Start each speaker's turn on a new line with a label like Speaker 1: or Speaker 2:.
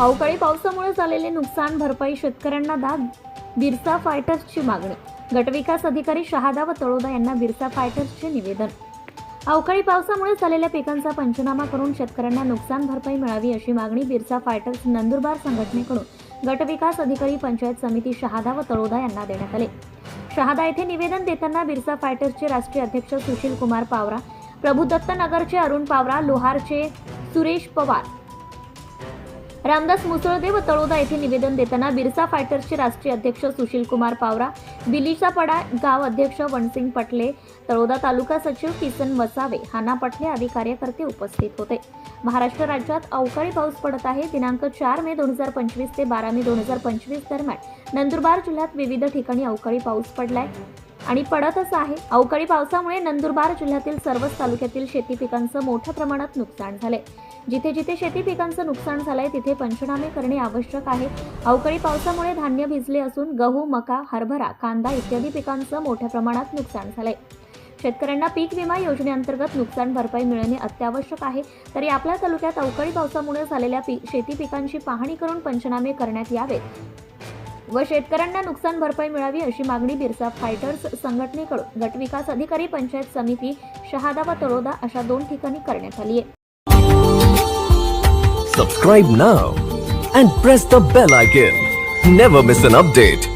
Speaker 1: अवकाळी पावसामुळे झालेले नुकसान भरपाई शेतकऱ्यांना दाद बिरसा फायटर्सची मागणी. गटविकास अधिकारी शहादा व तळोदा यांना बिरसा फायटर्सचे निवेदन. अवकाळी पावसामुळे झालेल्या पिकांचा पंचनामा करून शेतकऱ्यांना नुकसान भरपाई मिळावी अशी मागणी बिरसा फायटर्स नंदुरबार संघटनेकडून गटविकास अधिकारी पंचायत समिती शहादा व तळोदा यांना देण्यात आले. शहादा येथे निवेदन देताना बिरसा फायटर्सचे राष्ट्रीय अध्यक्ष सुशील कुमार पावरा प्रभुदत्त नगरचे अरुण पावरा लोहारचे सुरेश पवार रामदास मुसळदेव व तळोदा येथे निवेदन देताना बिरसा फायटर्सचे राष्ट्रीय अध्यक्ष सुशील कुमार पावरा पडा गाव अध्यक्ष वनसिंग पटले तळोदा तालुका सचिव किसन वसावे हाना पटले आदी कार्यकर्ते उपस्थित होते. महाराष्ट्र राज्यात अवकाळी पाऊस पडत आहे. दिनांक चार मे दोन हजार पंचवीस ते बारा मे दोन हजार पंचवीस दरम्यान नंदुरबार जिल्ह्यात विविध ठिकाणी अवकाळी पाऊस पडलाय. आणि पडतच आहे. अवकाळी पावसामुळे नंदुरबार जिल्ह्यातील सर्वच तालुक्यातील शेती पिकांचं मोठ्या प्रमाणात नुकसान झाले जिथे जिथे शेती पिकांचं नुकसान झालंय तिथे पंचनामे करणे आवश्यक आहे. अवकाळी पावसामुळे धान्य भिजले असून गहू मका हरभरा कांदा इत्यादी पिकांचं मोठ्या प्रमाणात नुकसान झालंय. शेतकऱ्यांना पीक विमा योजनेअंतर्गत नुकसान भरपाई मिळणे अत्यावश्यक आहे. तरी आपल्या तालुक्यात अवकाळी पावसामुळे झालेल्या पी शेती पिकांची पाहणी करून पंचनामे करण्यात यावेत. व शेतकऱ्यांना नुकसान भरपाई मिळावी अशी मागणी बिरसा फायटर्स संघटनेकडून. गटविकास अधिकारी पंचायत समिती शहादा व तळोदा अशा दोन ठिकाणी करण्यात आली आहे.
Speaker 2: Subscribe now and press the bell icon never miss an update